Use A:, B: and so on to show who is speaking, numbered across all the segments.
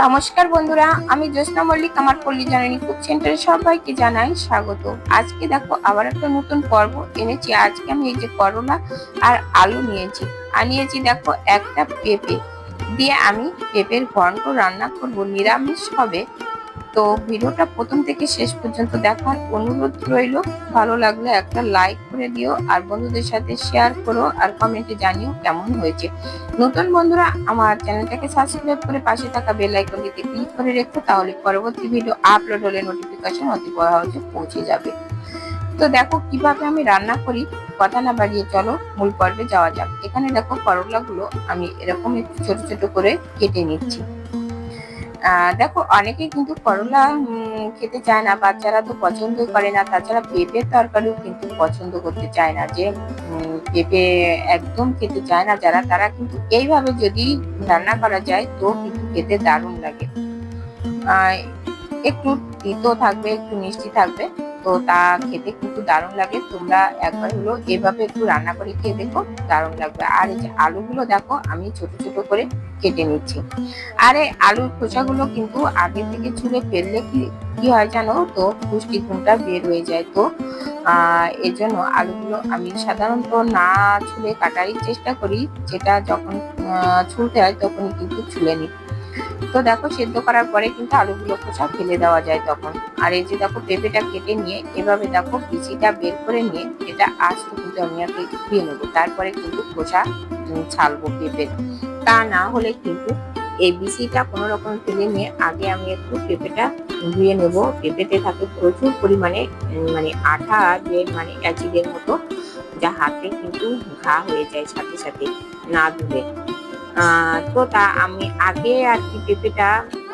A: নমস্কার বন্ধুরা, আমি জ্যোৎস্না মল্লিক, আমার পল্লী জননী কুক সেন্টারে সবাইকে জানাই স্বাগত। আজকে দেখো আবার একটা নতুন পর্ব এনেছি। আজকে আমি এই যে করলা আর আলু নিয়েছি। আনিয়েছি নিয়েছি দেখো একটা পেঁপে। দিয়ে আমি পেঁপের ঘন্ট রান্না করব, নিরামিষ হবে। তো ভিডিওটা প্রথম থেকে শেষ পর্যন্ত দেখার অনুরোধ রইল। ভালো লাগলে একটা লাইক করে দিও আর বন্ধুদের সাথে শেয়ার করো আর কমেন্টে জানিও কেমন হয়েছে। নতুন বন্ধুরা, আমার চ্যানেলটাকে সাবস্ক্রাইব করে পাশে থাকা বেল আইকনটিতে ক্লিক করে রেখো, তাহলে পরবর্তী ভিডিও আপলোড হলে নোটিফিকেশন অতি সহজে পৌঁছে যাবে। তো দেখো কীভাবে আমি রান্না করি, কথা না বাড়িয়ে চলো, মূল পর্বে যাওয়া যাক। এখানে দেখো করলাগুলো আমি এরকম একটু ছোট ছোট করে কেটে নিচ্ছি। দেখো অনেকে কিন্তু করলা খেতে চায় না, বাচ্চারা তো পছন্দ করে না, তাছাড়া পেঁপের তরকারিও কিন্তু পছন্দ করতে চায় না, যে পেঁপে একদম খেতে চায় না যারা, তারা কিন্তু এইভাবে যদি রান্না করা যায়, তো কিন্তু খেতে দারুণ লাগে। একটু তিতো থাকবে, একটু মিষ্টি থাকবে তো তা খেতে কিন্তু দারুণ লাগে। তোমরা একবার হলো এভাবে একটু রান্না করে খেয়ে দেখো, দারুণ লাগবে। আর এই যে আলুগুলো দেখো, আমি ছোট ছোট করে কেটে নিচ্ছি। আর এই আলুর খোসাগুলো কিন্তু আগে থেকে ছুলে ফেললে কি কি হয় জানো তো? পুষ্টি গুণটা বের হয়ে যায় তো। এই জন্য আলুগুলো আমি সাধারণত না ছুলে কাটারই চেষ্টা করি। যেটা যখন ছুলতে হয় তখন কিন্তু ছুলে নিই। তো দেখো সেদ্ধ করার পরে কিন্তু আলুগুলো খোসা ফেলে দেওয়া যায় তখন। আর এই যে দেখো পেঁপেটা কেটে নিয়ে, এভাবে দেখো বিচিটা বের করে নিয়ে এটা আস্ত কিন্তু আমি আগে ধুয়ে নেব। তারপরে কিন্তু খোসা ছালবো পেঁপের। তা না হলে কিন্তু এই বিচিটা কোনো রকম ফেলে নিয়ে আগে আমি একটু পেঁপেটা ধুয়ে নেব। পেঁপেতে থাকে প্রচুর পরিমাণে মানে আঠা যে মানে অ্যাসিডের মতো যা হাতে কিন্তু ঘা হয়ে যায় সাথে সাথে না ধুলে। তো তা আমি আগে আর কি পেঁপেটা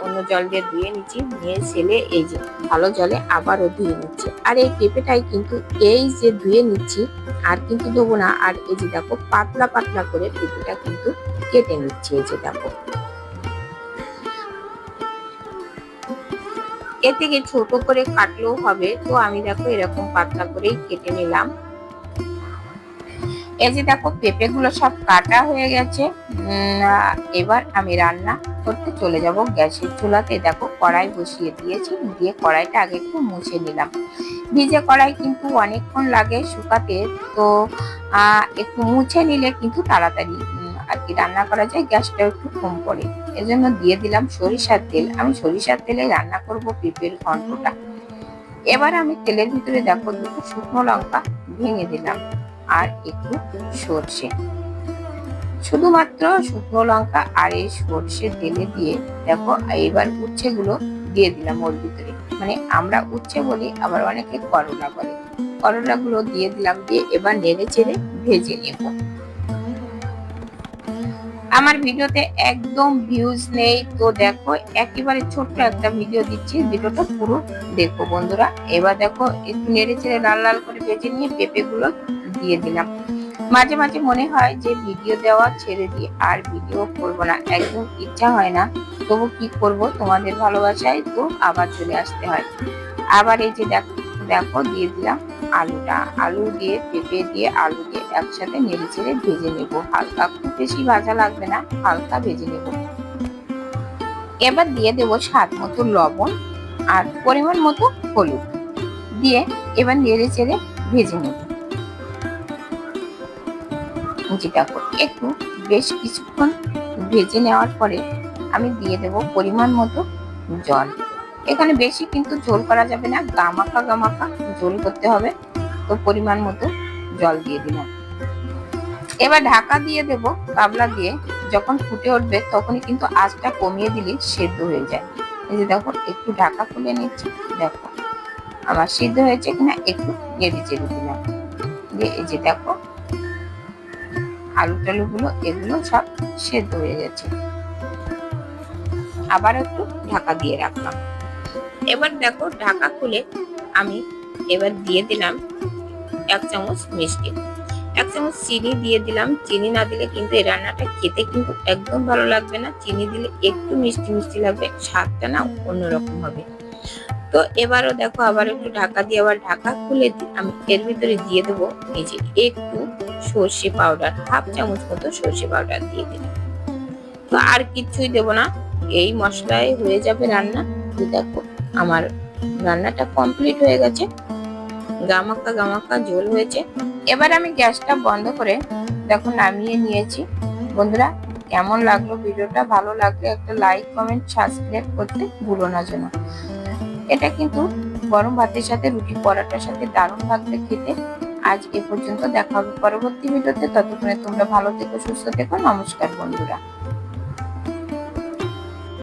A: অন্য জল দিয়ে ধুয়ে নিচ্ছি, নিয়ে ছেলে এই যে ভালো জলে আবারও ধুয়ে নিচ্ছি। আর এই পেঁপেটাই কিন্তু এই যে ধুয়ে নিচ্ছি, আর কিন্তু দেবো না। আর এই যে দেখো, পাতলা পাতলা করে পেঁপেটা কিন্তু কেটে নিচ্ছি, এই যে দেখো। এর থেকে ছোট করে কাটলেও হবে। তো আমি দেখো এরকম পাতলা করেই কেটে নিলাম। এই যে দেখো পেঁপে গুলো সব কাটা হয়ে গেছে। এবার আমি রান্না করতে চলে যাব গ্যাসের চুলাতে। দেখো, কড়াই বসিয়ে দিয়েছি, দিয়ে কড়াইটা আগে একটু মুছে নিলাম। ভিজে কড়াই কিন্তু অনেকক্ষণ লাগে শুকাতে, তো একটু মুছে নিলে কিন্তু তাড়াতাড়ি আর কি রান্না করা যায় গ্যাসটা একটু কম পড়ে। এজন্য দিয়ে দিলাম সরিষার তেল। আমি সরিষার তেলে রান্না করব পেঁপের ঘন্টটা। এবার আমি তেলের ভিতরে দেখো দুটো শুকনো লঙ্কা ভেঙে দিলাম। আর একটু সর্ষে। শুধুমাত্র শুকনো লঙ্কা আর এই সর্ষে তেলে দিয়ে দেখো এবার উচ্ছেগুলো দিয়ে দিলাম ওর ভিতরে। মানে আমরা উচ্ছে বলি, আবার অনেকে করলা বলে। করলা গুলো দিয়ে দিলাম দিয়ে এবার নেড়ে চেড়ে ভেজে নেব। আমার ভিডিওতে একদম ভিউজ নেই। তো দেখো, একেবারে ছোট্ট একটা ভিডিও দিচ্ছি। ভিডিওটা পুরো দেখো বন্ধুরা। এবার দেখো, একটু নেড়ে চেড়ে লাল লাল করে ভেজে নিয়ে পেঁপে গুলো দিয়ে দিলাম। মাঝে মাঝে মনে হয় যে ভিডিও দেওয়া ছেড়ে দিয়ে আর ভিডিও করব না। একদম ইচ্ছা হয় না। তবু কি করব? তোমাদের ভালোবাসায় তো আবার চলে আসতে হয়। আবার এই যে দেখো দেখো, দিয়ে দিলাম আলুটা। আলু দিয়ে, পেঁপে দিয়ে আলু দিয়ে একসাথে নেড়ে চেড়ে ভেজে নেব। হালকা, খুব বেশি ভাজা লাগবে না, হালকা ভেজে নেব। এবার দিয়ে দেবো স্বাদ মতো লবণ আর পরিমাণ মতো হলুদ। দিয়ে এবার নেড়ে চেড়ে ভেজে নেব। যেটা একটু বেশ কিছুক্ষণ ভেজে নেওয়ার পরে আমি দিয়ে দেব পরিমাণ মতো জল। এখানে বেশি কিন্তু ঝোল করা যাবে না, গামাখা গামাখা ঝোল করতে হবে। তো পরিমাণ মতো জল দিয়ে দিলাম। এবার ঢাকা দিয়ে দেব কাবলা দিয়ে। যখন ফুটে উঠবে তখনই কিন্তু আঁচটা কমিয়ে দিলে সেদ্ধ হয়ে যায়। এই যে দেখো, একটু ঢাকা খুলে নিচ্ছি, দেখো। আমার সিদ্ধ হয়েছে কিনা একটু নেড়ে চেড়ে দিলাম। দিয়ে এই যে দেখো আলু টালুগুলো এগুলো সব সেদ্ধ হয়ে গেছে। আবার একটু ঢাকা দিয়ে রাখলাম। এবার দেখো ঢাকা খুলে আমি এবার দিয়ে দিলাম এক চামচ মিষ্টি। এক চামচ চিনি দিয়ে দিলাম। চিনি না দিলে কিন্তু এই রান্নাটা খেতে কিন্তু একদম ভালো লাগবে না। চিনি দিলে একটু মিষ্টি মিষ্টি লাগবে, স্বাদটা না অন্যরকম হবে। তো এবারও দেখো আবার একটু ঢাকা দিয়ে আবার ঢাকা খুলে আমি এর ভিতরে দিয়ে দেবো যে একটু সর্ষে পাউডার, হাফ চামচ মতো সর্ষে পাউডার দিয়ে দিলাম। তো আর কিছুই দেবো না, এই মশলায় হয়ে যাবে রান্না। দেখো আমার রান্নাটা কমপ্লিট হয়ে গেছে। গামাক্কা গামাক্কা ঝোল হয়েছে। এবার আমি গ্যাসটা বন্ধ করে দেখো নামিয়ে নিয়েছি। বন্ধুরা, কেমন লাগল ভিডিওটা? ভালো লাগলে একটা লাইক কমেন্ট সাবস্ক্রাইব করতে ভুলো না যেন। এটা কিন্তু গরম ভাতের সাথে, রুটি পরাটার সাথে দারুণ লাগবে খেতে। আজ এ পর্যন্ত দেখা হবে পরবর্তী ভিডিওতে। ততক্ষণে তোমরা ভালো থেকো, সুস্থ থেকো। নমস্কার বন্ধুরা।